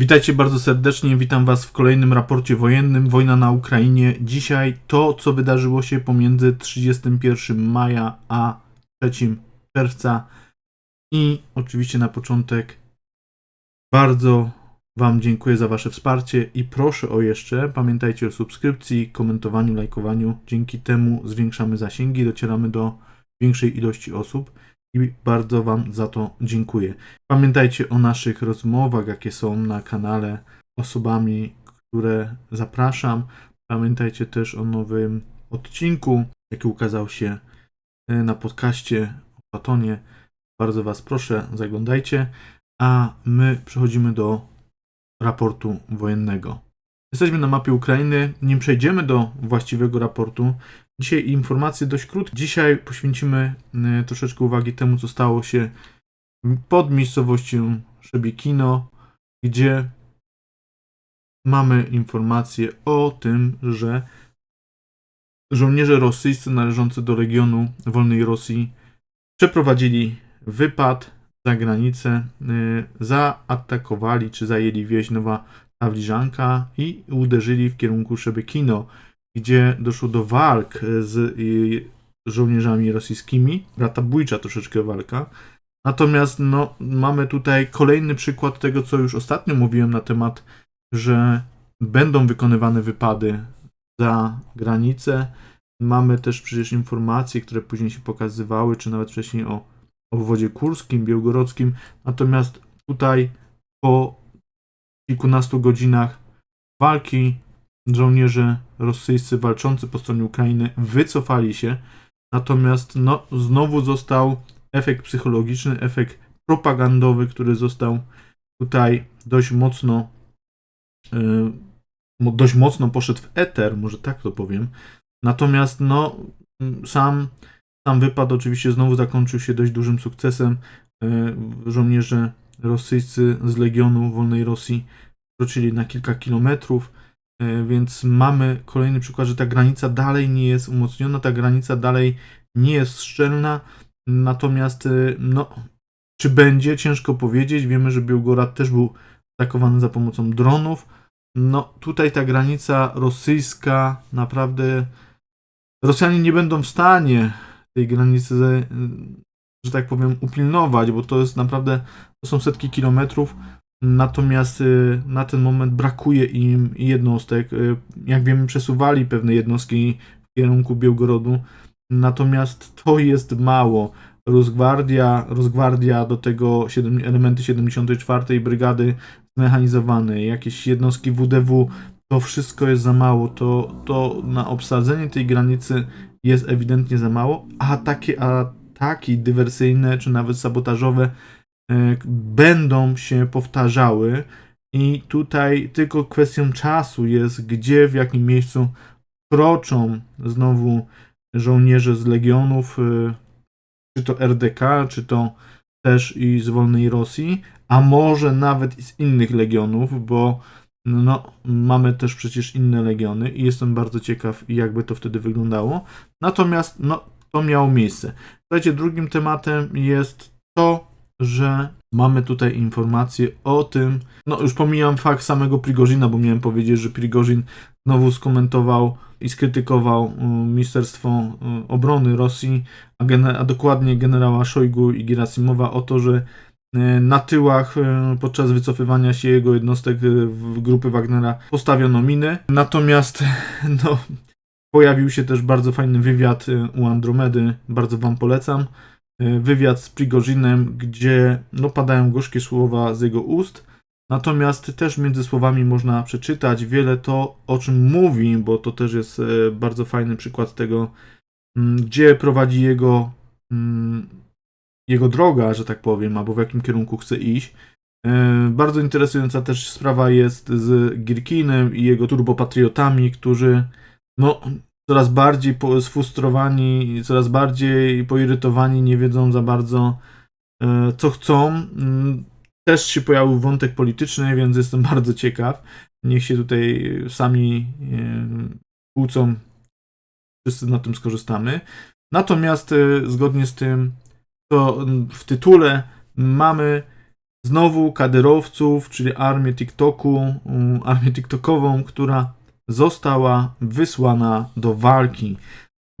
Witajcie bardzo serdecznie, witam Was w kolejnym raporcie wojennym Wojna na Ukrainie. Dzisiaj to, co wydarzyło się pomiędzy 31 maja a 3 czerwca. I oczywiście na początek bardzo Wam dziękuję za Wasze wsparcie i proszę o jeszcze, pamiętajcie o subskrypcji, komentowaniu, lajkowaniu. Dzięki temu zwiększamy zasięgi, docieramy do większej ilości osób i bardzo Wam za to dziękuję. Pamiętajcie o naszych rozmowach, jakie są na kanale osobami, które zapraszam. Pamiętajcie też o nowym odcinku, jaki ukazał się e, na podcaście o Platonie. Bardzo Was proszę, zaglądajcie. A my przechodzimy do raportu wojennego. Jesteśmy na mapie Ukrainy. Nim przejdziemy do właściwego raportu, dzisiaj informacje dość krótkie. Dzisiaj poświęcimy e, troszeczkę uwagi temu, co stało się pod miejscowością Szebiekino, gdzie mamy informację o tym, że żołnierze rosyjscy należący do regionu Wolnej Rosji przeprowadzili wypad za granicę, y, zaatakowali czy zajęli wieś Nowa Pawliżanka i uderzyli w kierunku Szebekino, gdzie doszło do walk z y, żołnierzami rosyjskimi. Bratabójcza troszeczkę walka. Natomiast no, mamy tutaj kolejny przykład tego, co już ostatnio mówiłem na temat, że będą wykonywane wypady za granicę. Mamy też przecież informacje, które później się pokazywały, czy nawet wcześniej o obwodzie kurskim, białgorodzkim. Natomiast tutaj po kilkunastu godzinach walki żołnierze rosyjscy walczący po stronie Ukrainy wycofali się. Natomiast no, znowu został efekt psychologiczny, efekt propagandowy, który został tutaj dość mocno yy, dość mocno poszedł w eter, może tak to powiem. Natomiast no sam, sam wypad oczywiście znowu zakończył się dość dużym sukcesem. Yy, żołnierze rosyjscy z Legionu Wolnej Rosji wrócili na kilka kilometrów, więc mamy kolejny przykład, że ta granica dalej nie jest umocniona, ta granica dalej nie jest szczelna. Natomiast, y, no, czy będzie, ciężko powiedzieć. Wiemy, że Białgorad też był atakowany za pomocą dronów. No, tutaj ta granica rosyjska naprawdę. Rosjanie nie będą w stanie tej granicy, y, że tak powiem, upilnować, bo to jest naprawdę, to są setki kilometrów. Natomiast y, na ten moment brakuje im jednostek. Jak wiemy, przesuwali pewne jednostki w kierunku Białgorodu. Natomiast to jest mało. Rosgwardia, Rosgwardia do tego 7, elementy 74. Brygady zmechanizowanej, jakieś jednostki WDW, to wszystko jest za mało. To, to na obsadzenie tej granicy jest ewidentnie za mało, a takie ataki dywersyjne czy nawet sabotażowe będą się powtarzały. I tutaj tylko kwestią czasu jest, gdzie, w jakim miejscu kroczą znowu żołnierze z legionów, y, czy to RDK, czy to też i z Wolnej Rosji, a może nawet i z innych legionów, bo no, mamy też przecież inne legiony i jestem bardzo ciekaw, jakby to wtedy wyglądało. Natomiast no, to miało miejsce. Słuchajcie, drugim tematem jest to, że mamy tutaj informacje o tym, no już pomijam fakt samego Prigozina, bo miałem powiedzieć, że Prigozin znowu skomentował i skrytykował y, Ministerstwo y, Obrony Rosji, a, a dokładnie generała Szojgu i Gerasimowa o to, że y, na tyłach podczas wycofywania się jego jednostek w grupy Wagnera postawiono miny. Natomiast no, pojawił się też bardzo fajny wywiad u Andromedy, bardzo Wam polecam. Wywiad z Prigozinem, gdzie no, padają gorzkie słowa z jego ust. Natomiast też między słowami można przeczytać wiele to, o czym mówi, bo to też jest e, bardzo fajny przykład tego, mm, gdzie prowadzi jego, mm, jego droga, że tak powiem, albo w jakim kierunku chce iść. E, bardzo interesująca też sprawa jest z Girkinem i jego turbopatriotami, którzy no, coraz bardziej sfrustrowani, coraz bardziej poirytowani, nie wiedzą za bardzo, e, co chcą mm, też się pojawił wątek polityczny, więc jestem bardzo ciekaw. Niech się tutaj sami e, kłócą, wszyscy na tym skorzystamy. Natomiast e, zgodnie z tym, to w tytule mamy znowu kadyrowców, czyli armię TikToku, armię TikTokową, która została wysłana do walki.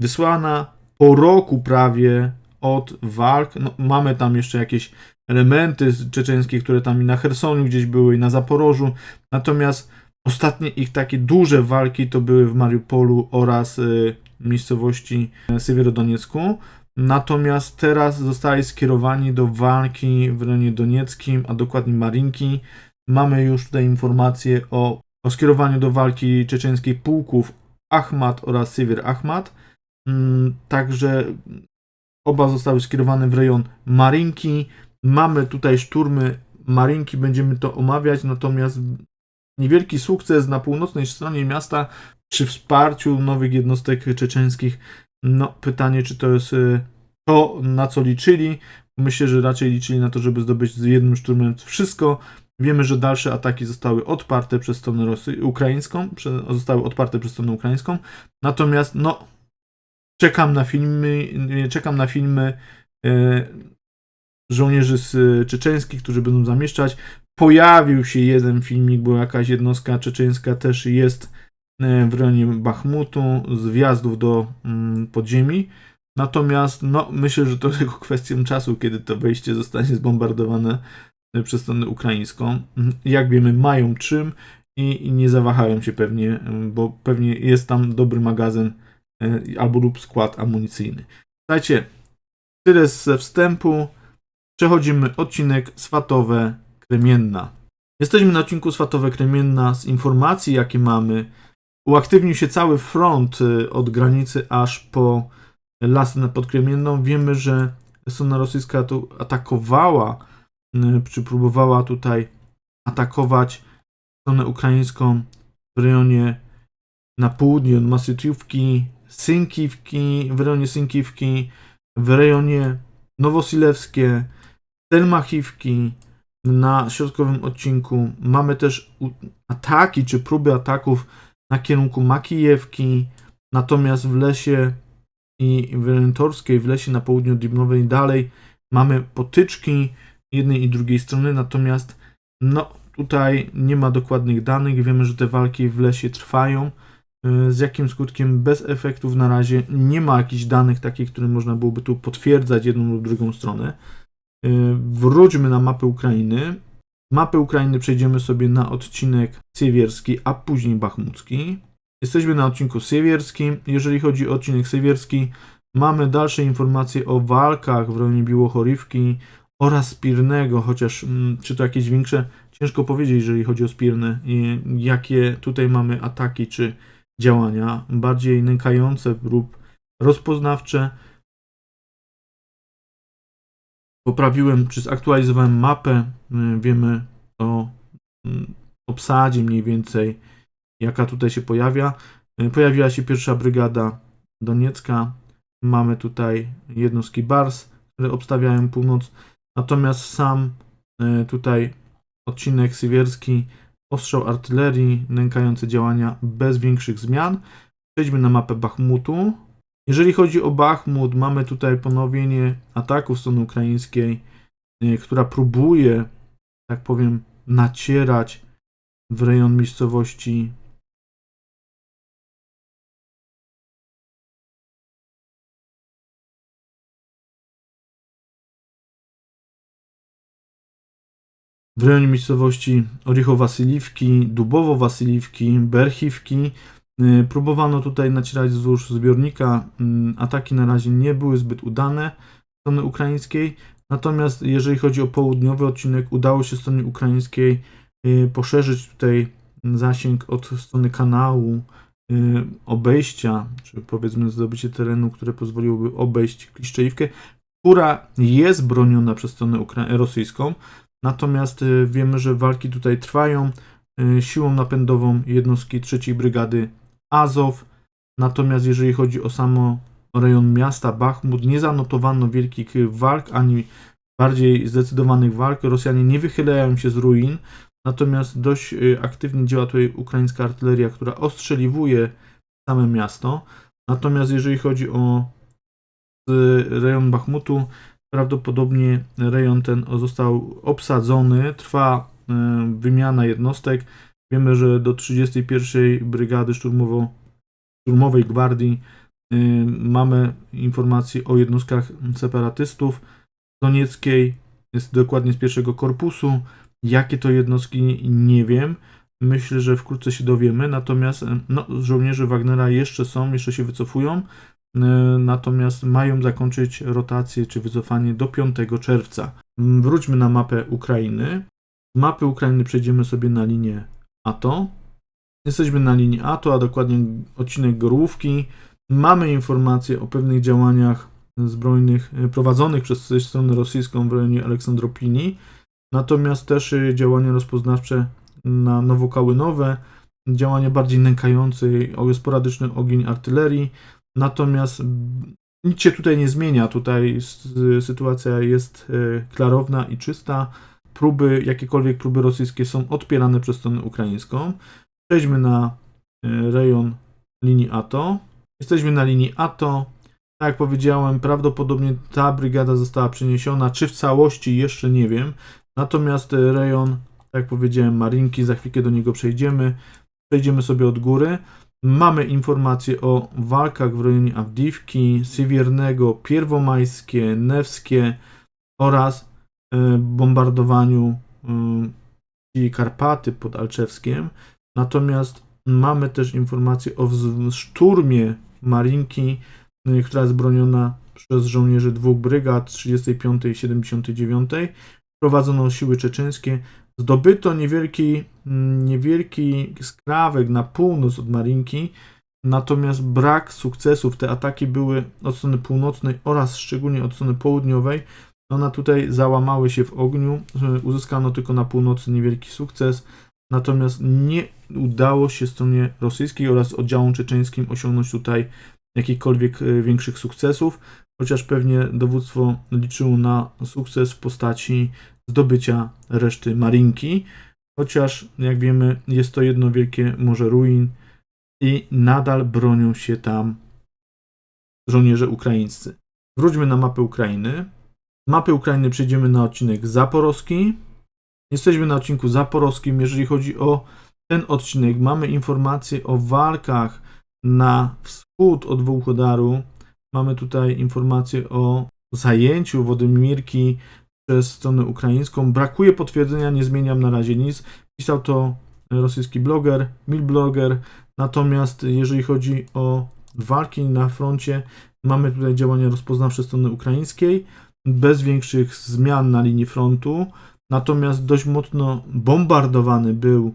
Wysłana po roku prawie od walk. No, mamy tam jeszcze jakieś elementy czeczeńskie, które tam i na Chersoniu gdzieś były, i na Zaporożu. Natomiast ostatnie ich takie duże walki to były w Mariupolu oraz y, miejscowości y, Sywierodoniecku. Natomiast teraz zostali skierowani do walki w rejonie donieckim, a dokładnie Marinki. Mamy już tutaj informacje o, o skierowaniu do walki czeczeńskiej pułków Ahmad oraz Sywir Ahmad. Mm, Także oba zostały skierowane w rejon Marinki. Mamy tutaj szturmy Marinki, będziemy to omawiać, natomiast niewielki sukces na północnej stronie miasta przy wsparciu nowych jednostek czeczeńskich. No, pytanie, czy to jest y, to, na co liczyli. Myślę, że raczej liczyli na to, żeby zdobyć z jednym szturmem wszystko. Wiemy, że dalsze ataki zostały odparte przez stronę Rosy- ukraińską, zostały odparte przez stronę ukraińską. Natomiast, no, czekam na filmy, czekam na filmy e, żołnierzy z e, czeczeńskich, którzy będą zamieszczać. Pojawił się jeden filmik, bo jakaś jednostka czeczeńska też jest e, w rejonie Bachmutu, z wjazdów do mm, podziemi. Natomiast no, myślę, że to tylko kwestią czasu, kiedy to wejście zostanie zbombardowane przez stronę ukraińską. Mm, Jak wiemy, mają czym i, nie zawahają się pewnie, mm, bo pewnie jest tam dobry magazyn e, albo lub skład amunicyjny. Słuchajcie, tyle ze wstępu. Przechodzimy odcinek Swatowe Kremienna. Jesteśmy na odcinku Swatowe Kremienna z informacji, jakie mamy. Uaktywnił się cały front od granicy aż po lasy nad Podkremienną. Wiemy, że strona rosyjska tu atakowała, czy próbowała tutaj atakować stronę ukraińską w rejonie na południe od Masytiówki, Synkiwki, w rejonie Synkiwki, w rejonie Nowosilewskie, Telmachiwki, na środkowym odcinku. Mamy też ataki czy próby ataków na kierunku Makijewki, natomiast w lesie i w rejonie Torskiej, w lesie na południu Dibnowej dalej mamy potyczki jednej i drugiej strony, natomiast no tutaj nie ma dokładnych danych, wiemy, że te walki w lesie trwają, Y, z jakim skutkiem bez efektów na razie nie ma jakichś danych takich, które można byłoby tu potwierdzać jedną lub drugą stronę. Y, Wróćmy na mapę Ukrainy. Z Mapy Ukrainy przejdziemy sobie na odcinek siewierski, a później bachmucki. Jesteśmy na odcinku siewierskim. Jeżeli chodzi o odcinek siewierski, mamy dalsze informacje o walkach w rejonie Biłochorywki oraz Spirnego, chociaż mm, czy to jakieś większe, ciężko powiedzieć, jeżeli chodzi o Spirne, i jakie tutaj mamy ataki czy działania, bardziej nękające lub rozpoznawcze. Poprawiłem czy zaktualizowałem mapę. y, Wiemy o mm, obsadzie mniej więcej, jaka tutaj się pojawia. Pojawiła się pierwsza brygada Doniecka. Mamy tutaj jednostki BARS, które obstawiają północ. Natomiast sam y, tutaj odcinek sywierski, ostrzał artylerii, nękające działania bez większych zmian. Przejdźmy na mapę Bachmutu. Jeżeli chodzi o Bachmut, mamy tutaj ponowienie ataku strony ukraińskiej, y, która próbuje, tak powiem, nacierać w rejon miejscowości w rejonie miejscowości Oricho-Wasyliwki, Dubowo-Wasyliwki, Berchiwki. Y, Próbowano tutaj nacierać wzdłuż zbiornika. Mm, Ataki na razie nie były zbyt udane strony ukraińskiej. Natomiast jeżeli chodzi o południowy odcinek, udało się stronie ukraińskiej y, poszerzyć tutaj zasięg od strony kanału, y, obejścia, czy powiedzmy zdobycie terenu, które pozwoliłoby obejść Kliszczejówkę, która jest broniona przez stronę rosyjską. Natomiast y, wiemy, że walki tutaj trwają y, siłą napędową jednostki trzeciej brygady Azow. Natomiast jeżeli chodzi o samo rejon miasta Bachmut, nie zanotowano wielkich walk ani bardziej zdecydowanych walk. Rosjanie nie wychylają się z ruin, natomiast dość y, aktywnie działa tutaj ukraińska artyleria, która ostrzeliwuje same miasto. Natomiast jeżeli chodzi o rejon Bachmutu, Prawdopodobnie rejon ten został obsadzony, trwa e, wymiana jednostek. Wiemy, że do 31 Brygady Szturmowo, Szturmowej Gwardii y, mamy informacje o jednostkach separatystów donieckiej, jest dokładnie z pierwszego korpusu. Jakie to jednostki, nie wiem. Myślę, że wkrótce się dowiemy. Natomiast y, no, żołnierze Wagnera jeszcze są, jeszcze się wycofują. Y, Natomiast mają zakończyć rotację czy wycofanie do 5 czerwca. Mm, Wróćmy na mapę Ukrainy. Z mapy Ukrainy przejdziemy sobie na linię ATO. Jesteśmy na linii ATO, a dokładnie odcinek Gorłówki. Mamy informacje o pewnych działaniach zbrojnych e, prowadzonych przez stronę rosyjską w rejonie Aleksandropini, natomiast też e, działania rozpoznawcze na Nowokałynowe, działania bardziej nękające, sporadyczny ogień artylerii, natomiast nic się tutaj nie zmienia, tutaj sytuacja jest e, klarowna i czysta, próby, jakiekolwiek próby rosyjskie są odpierane przez stronę ukraińską. Przejdźmy na e, rejon linii ATO. Jesteśmy na linii ATO. Tak jak powiedziałem, prawdopodobnie ta brygada została przeniesiona, czy w całości jeszcze nie wiem. Natomiast e, rejon, tak jak powiedziałem, Marinki, za chwilkę do niego przejdziemy. Przejdziemy sobie od góry. Mamy informacje o walkach w rejonie Awdiwki, Siewiernego, Pierwomajskie, Newskie oraz e, bombardowaniu e, Karpaty pod Alczewskiem. Natomiast mamy też informacje o szturmie Marinki, y, która jest broniona przez żołnierzy dwóch brygad 35 i 79. Prowadzono siły czeczeńskie. Zdobyto niewielki, mm, niewielki skrawek na północ od Marinki, natomiast brak sukcesów. Te ataki były od strony północnej oraz szczególnie od strony południowej. One tutaj załamały się w ogniu. Uzyskano tylko na północy niewielki sukces. Natomiast nie udało się stronie rosyjskiej oraz oddziałom czeczeńskim osiągnąć tutaj jakichkolwiek e, większych sukcesów, chociaż pewnie dowództwo liczyło na sukces w postaci zdobycia reszty Marinki, chociaż jak wiemy jest to jedno wielkie morze ruin i nadal bronią się tam żołnierze ukraińscy. Wróćmy na mapę Ukrainy. Z mapy Ukrainy przejdziemy na odcinek zaporowski. Jesteśmy na odcinku zaporowskim. Jeżeli chodzi o ten odcinek, mamy informacje o walkach na wschód od Wołchodaru. Mamy tutaj informacje o zajęciu Wodymirki przez stronę ukraińską. Brakuje potwierdzenia, nie zmieniam na razie nic. Pisał to rosyjski bloger, Milblogger. Natomiast jeżeli chodzi o walki na froncie, mamy tutaj działania rozpoznawcze strony ukraińskiej, bez większych zmian na linii frontu. Natomiast dość mocno bombardowany był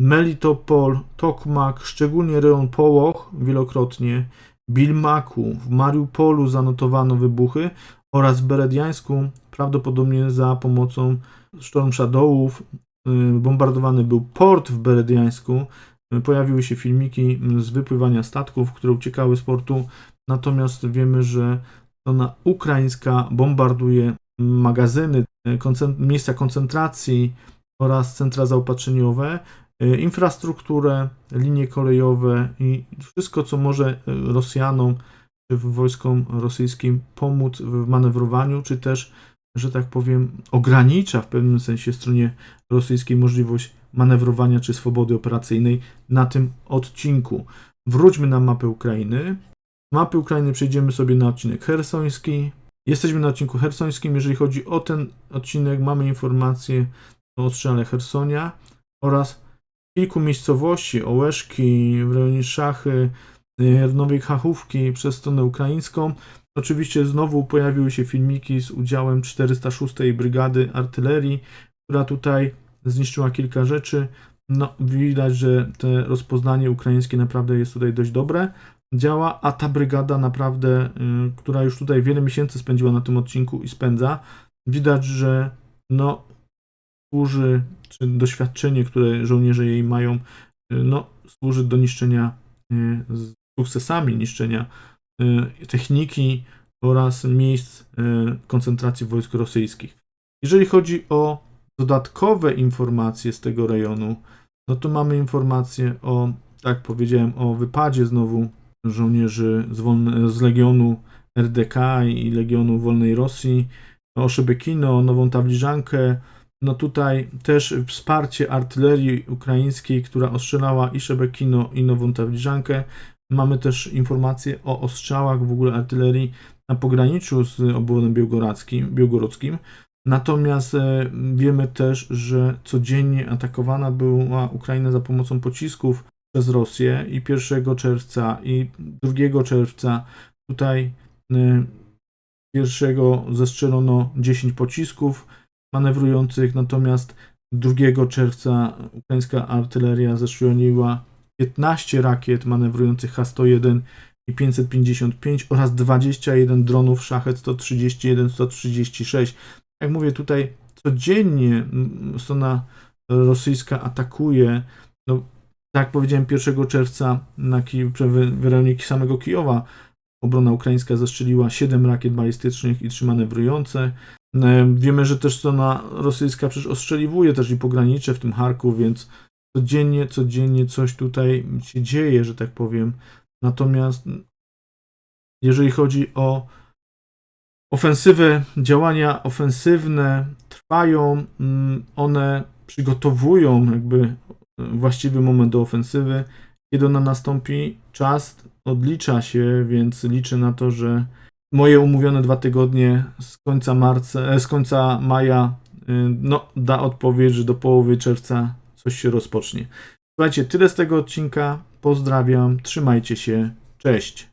Melitopol, Tokmak, szczególnie rejon Połoch wielokrotnie, Bilmaku, w Mariupolu zanotowano wybuchy oraz Berediańsku prawdopodobnie za pomocą Storm Shadowów y, bombardowany był port w Berediańsku. Y, Pojawiły się filmiki z wypływania statków, które uciekały z portu, natomiast wiemy, że strona ukraińska bombarduje magazyny, y, koncent- miejsca koncentracji oraz centra zaopatrzeniowe, infrastrukturę, linie kolejowe i wszystko, co może Rosjanom wojskom rosyjskim pomóc w manewrowaniu, czy też, że tak powiem, ogranicza w pewnym sensie stronie rosyjskiej możliwość manewrowania czy swobody operacyjnej na tym odcinku. Wróćmy na mapę Ukrainy. Z mapy Ukrainy przejdziemy sobie na odcinek hersoński. Jesteśmy na odcinku hersońskim. Jeżeli chodzi o ten odcinek, mamy informacje o ostrzale Hersonia oraz kilku miejscowości, Ołeszki, w rejonie Szachy, Nowej Chachówki przez stronę ukraińską. Oczywiście znowu pojawiły się filmiki z udziałem 406 Brygady Artylerii, która tutaj zniszczyła kilka rzeczy. No, widać, że te rozpoznanie ukraińskie naprawdę jest tutaj dość dobre. Działa, a ta brygada naprawdę, y, która już tutaj wiele miesięcy spędziła na tym odcinku i spędza, widać, że no, służy, czy doświadczenie, które żołnierze jej mają, y, no, służy do niszczenia y, z sukcesami, niszczenia y, techniki oraz miejsc y, koncentracji wojsk rosyjskich. Jeżeli chodzi o dodatkowe informacje z tego rejonu, no to mamy informacje o, tak powiedziałem, o wypadzie znowu żołnierzy z, wolne, z Legionu RDK i Legionu Wolnej Rosji, o Szebekino, Nową Tabliżankę. No tutaj też wsparcie artylerii ukraińskiej, która ostrzelała i Szebekino i Nową Tabliżankę. Mamy też informacje o ostrzałach w ogóle artylerii na pograniczu z obwodem białgorodzkim. Natomiast e, wiemy też, że codziennie atakowana była Ukraina za pomocą pocisków przez Rosję i 1 czerwca i 2 czerwca tutaj e, pierwszego zestrzelono 10 pocisków manewrujących, natomiast 2 czerwca ukraińska artyleria zestrzeliła 15 rakiet manewrujących H-101 i 555 oraz 21 dronów Szachet 131, 136. Jak mówię tutaj, codziennie strona rosyjska atakuje. No, tak jak powiedziałem, 1 czerwca na Kijów, w samego Kijowa obrona ukraińska zestrzeliła 7 rakiet balistycznych i 3 manewrujące. E, Wiemy, że też strona rosyjska przecież ostrzeliwuje też i pogranicze, w tym Charków, więc codziennie, codziennie coś tutaj się dzieje, że tak powiem. Natomiast jeżeli chodzi o ofensywę, działania ofensywne trwają, mm, one przygotowują jakby właściwy moment do ofensywy. Kiedy ona nastąpi, czas odlicza się, więc liczę na to, że moje umówione dwa tygodnie z końca marca, e, z końca maja y, no, da odpowiedź, że do połowy czerwca coś się rozpocznie. Słuchajcie, tyle z tego odcinka. Pozdrawiam, trzymajcie się, cześć.